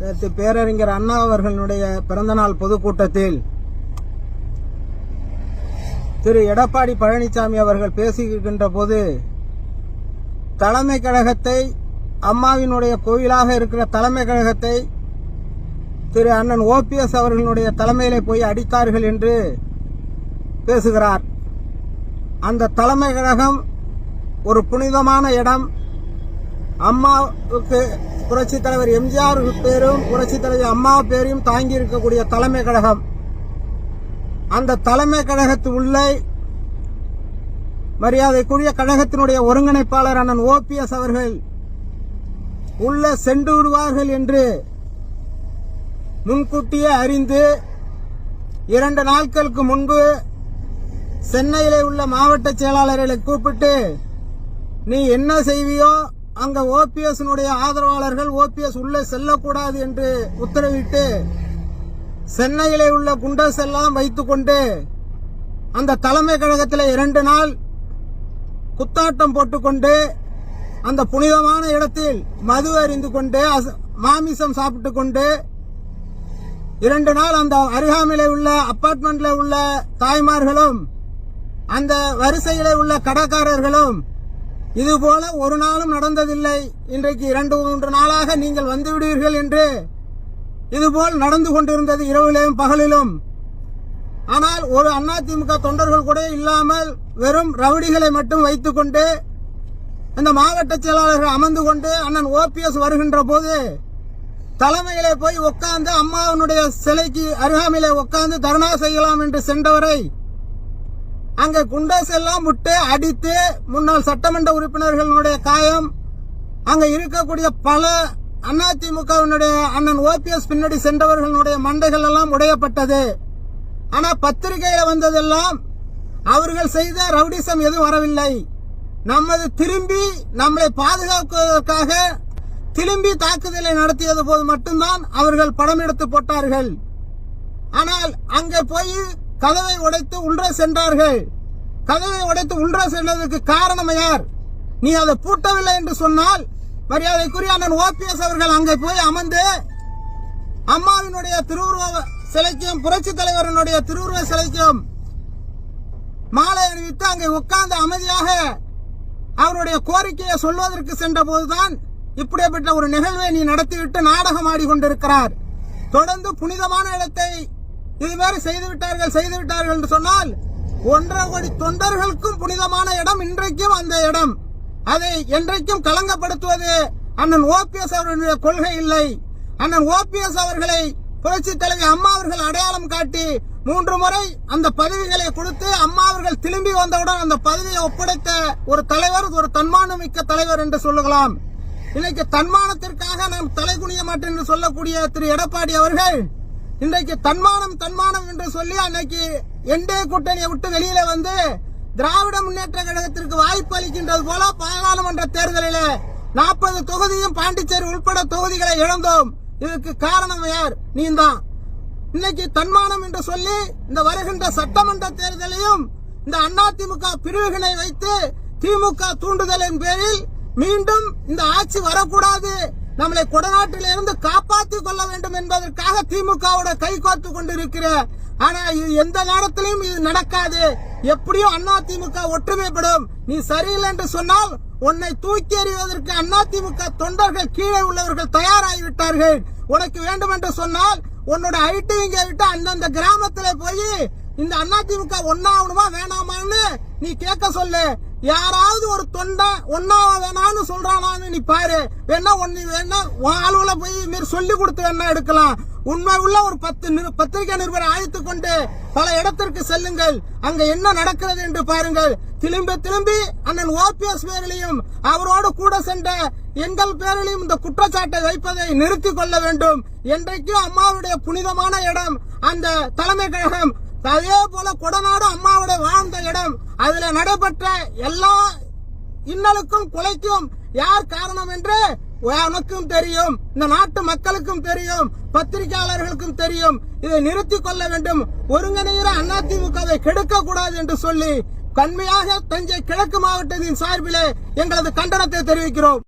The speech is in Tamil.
நேற்று பேரறிஞர் அண்ணா அவர்களுடைய பிறந்தநாள் பொதுக்கூட்டத்தில் திரு எடப்பாடி பழனிசாமி அவர்கள் பேசுகின்ற போது தலைமை கழகத்தை அம்மாவினுடைய கோவிலாக இருக்கிற தலைமை கழகத்தை திரு அண்ணன் ஓபிஎஸ் அவர்களுடைய தலைமையிலே போய் அடித்தார்கள் என்று பேசுகிறார். அந்த தலைமை கழகம் ஒரு புனிதமான இடம். அம்மாவுக்கு புரட்சி தலைவர் எம்ஜிஆர் பேரும் புரட்சி தலைவர் அம்மா பேரையும் தாங்கி இருக்கக்கூடிய தலைமை கழகம். அந்த தலைமை கழகத்து உள்ளே மரியாதைக்குரிய கழகத்தினுடைய ஒருங்கிணைப்பாளர் அண்ணன் ஓபிஎஸ் அவர்கள் உள்ள சென்று விடுவார்கள் என்று முன்கூட்டியே அறிந்து இரண்டு நாட்களுக்கு முன்பு சென்னையிலே உள்ள மாவட்ட செயலாளர்களை கூப்பிட்டு நீ என்ன செய்வியோ அங்க ஓபிஎஸ் ஆதரவாளர்கள் ஓபிஎஸ் உள்ளே செல்லக்கூடாது என்று உத்தரவிட்டு சென்னையிலே உள்ள குண்டஸ் எல்லாம் வைத்துக்கொண்டு அந்த தலைமை கழகத்தில் இரண்டு நாள் குத்தாட்டம் போட்டுக்கொண்டு அந்த புனிதமான இடத்தில் மது அறிந்து கொண்டு மாமிசம் சாப்பிட்டு கொண்டு இரண்டு நாள் அந்த அருகாமையிலே உள்ள அப்பார்ட்மெண்ட்ல உள்ள தாய்மார்களும் அந்த வரிசையில் உள்ள கடைக்காரர்களும் இது போல ஒரு நாளும் நடந்ததில்லை. இன்றைக்கு இரண்டு மூன்று நாளாக நீங்கள் வந்துவிடுவீர்கள் என்று இதுபோல் நடந்து கொண்டிருந்தது இரவிலும் பகலிலும். ஆனால் ஒரு அதிமுக தொண்டர்கள் கூட இல்லாமல் வெறும் ரவுடிகளை மட்டும் வைத்துக்கொண்டு அந்த மாவட்ட செயலாளர்கள் அமர்ந்து கொண்டு அண்ணன் ஓபிஎஸ் வருகின்ற போது தலைமையிலே போய் உட்கார்ந்து அம்மாவனுடைய சிலைக்கு அருகாமையிலே உட்கார்ந்து தர்ணா செய்யலாம் என்று சென்றவரை அங்க குண்டாஸ் எல்லாம் விட்டு அடித்து முன்னாள் சட்டமன்ற உறுப்பினர்களுடைய காயம் அங்க இருக்கக்கூடிய பல அதிமுகவினுடைய அண்ணன் ஓபிஎஸ் பின்னாடி சென்றவர்களுடைய மண்டைகள் எல்லாம் உடையப்பட்டது. ஆனா பத்திரிகையில வந்ததெல்லாம் அவர்கள் செய்த ரவுடிசம் எதுவும் வரவில்லை. நமது திரும்பி நம்மளை பாதுகாக்குவதற்காக திரும்பி தாக்குதலை நடத்தியது போது மட்டும்தான் அவர்கள் படம் எடுத்து போட்டார்கள். ஆனால் அங்கே போய் கதவை உடைத்து உள்ளே சென்றார்கள். கதவை உடைத்து உள்ளே சென்றதற்கு காரணம் யார்? நீ அதை பூட்டவில்லை என்று சொன்னால் மரியாதைக்குரிய அண்ணன் ஓபிஎஸ் அவர்கள் அங்கே போய் அமர்ந்து அம்மாவினுடைய திருவுருவ சிலைக்கும் புரட்சி தலைவரினுடைய திருவுருவ சிலைக்கும் மாலை அணிவித்து அங்கே உட்கார்ந்து அமைதியாக அவருடைய கோரிக்கையை சொல்வதற்கு சென்ற போதுதான் இப்படிப்பட்ட ஒரு நிகழ்வை நீ நடத்திவிட்டு நாடகம் ஆடிக்கொண்டிருக்கிறார். தொடர்ந்து புனிதமான இடத்தை இதுமாதிரி செய்து விட்டார்கள் செய்து விட்டார்கள் என்று சொன்னால் ஒன்றரை கோடி தொண்டர்களுக்கும் புனிதமான இடம் இன்றைக்கும் அந்த இடம். அதை என்றைக்கும் களங்கப்படுத்துவது அண்ணன் ஓபிஎஸ் அவர்களுடைய கொள்கை இல்லை. அண்ணன் ஓபிஎஸ் அவர்களை புரட்சி தலைவி அம்மா அவர்கள் அடையாளம் காட்டி மூன்று முறை அந்த பதவிகளை கொடுத்து அம்மா அவர்கள் திரும்பி வந்தவுடன் அந்த பதவியை ஒப்படைத்த ஒரு தலைவர் ஒரு தன்மானம் மிக்க தலைவர் என்று சொல்லுகலாம். இன்னைக்கு தன்மானத்திற்காக நாம் தலை குனிய மாட்டேன் என்று சொல்லக்கூடிய திரு எடப்பாடி அவர்கள் இன்றைக்கு தன்மானம் தன்மானம் என்று சொல்லி அன்னைக்கு என்டே கூட்டணியை விட்டு வெளியில வந்து திராவிட முன்னேற்ற கழகத்திற்கு வாய்ப்பு அளிக்கின்றது போல பாராளுமன்ற தேர்தலில் நாற்பது தொகுதியும் பாண்டிச்சேரி உள்பட தொகுதிகளை இழந்தோம். இதுக்கு காரணம் யார்? நீந்தான். இன்னைக்கு தன்மானம் என்று சொல்லி இந்த வருகின்ற சட்டமன்ற தேர்தலையும் இந்த அதிமுக பிரிவுகளை வைத்து திமுக தூண்டுதலின் பேரில் மீண்டும் இந்த ஆட்சி வரக்கூடாது நம்மளை கொடநாட்டிலிருந்து காப்பாற்றிக் கொள்ள வேண்டும் என்பதற்காக திமுகவோட கை கோர்த்து கொண்டிருக்கிற. ஆனா இது எந்த நேரத்திலையும் இது நடக்காது. எப்படியும் அதிமுக ஒற்றுமைப்படும் நீ சரியில்லை என்று சொன்னால் உன்னை தூக்கி எறிவதற்கு அதிமுக தொண்டர்கள் கீழே உள்ளவர்கள் தயாராகிவிட்டார்கள் உனக்கு வேண்டும் என்று சொன்னால் உன்னோட ஐடி இங்க விட்டு அந்தந்த கிராமத்துல போய் இந்த அதிமுக ஒன்னாகணுமா வேணாமான்னு நீ கேட்க சொல்லு. யாராவது ஒரு தொண்டை ஒன்னா வேணான்னு சொல்றானான்னு நீ பாரு. வேணா ஒன்னு வேணா உன் ஆளுல போய் மாரி சொல்லி கொடுத்து வேணா எடுக்கலாம். உண்மை உள்ள ஒரு பத்து பத்திரிகை நிருபரை அழைத்துக் கொண்டு பல இடத்திற்கு செல்லுங்கள். அங்க என்ன நடக்கிறது என்று பாருங்கள். திரும்ப திரும்பி அண்ணன் ஓபிஎஸ் பேரிலையும் அவரோடு கூட சென்ற எங்கள் பேரிலையும் இந்த குற்றச்சாட்டை வைப்பதை நிறுத்திக் கொள்ள வேண்டும். என்றைக்கும் அம்மாவுடைய புனிதமான இடம் அந்த தலைமை கழகம் அதே போல கொடநாடு அம்மாவுடைய வாழ்ந்த இடம். அதுல நடைபெற்ற எல்லா இன்னலுக்கும் கொலைக்கும் யார் காரணம் என்று உனக்கும் தெரியும். இந்த நாட்டு மக்களுக்கும் தெரியும். பத்திரிகையாளர்களுக்கும் தெரியும். இதை நிறுத்தி கொள்ள வேண்டும். ஒருங்கிணைகிற அதிமுகவை கெடுக்க கூடாது என்று சொல்லி கண்மையாக தஞ்சை கிழக்கு மாவட்டத்தின் சார்பிலே எங்களது கண்டனத்தை தெரிவிக்கிறோம்.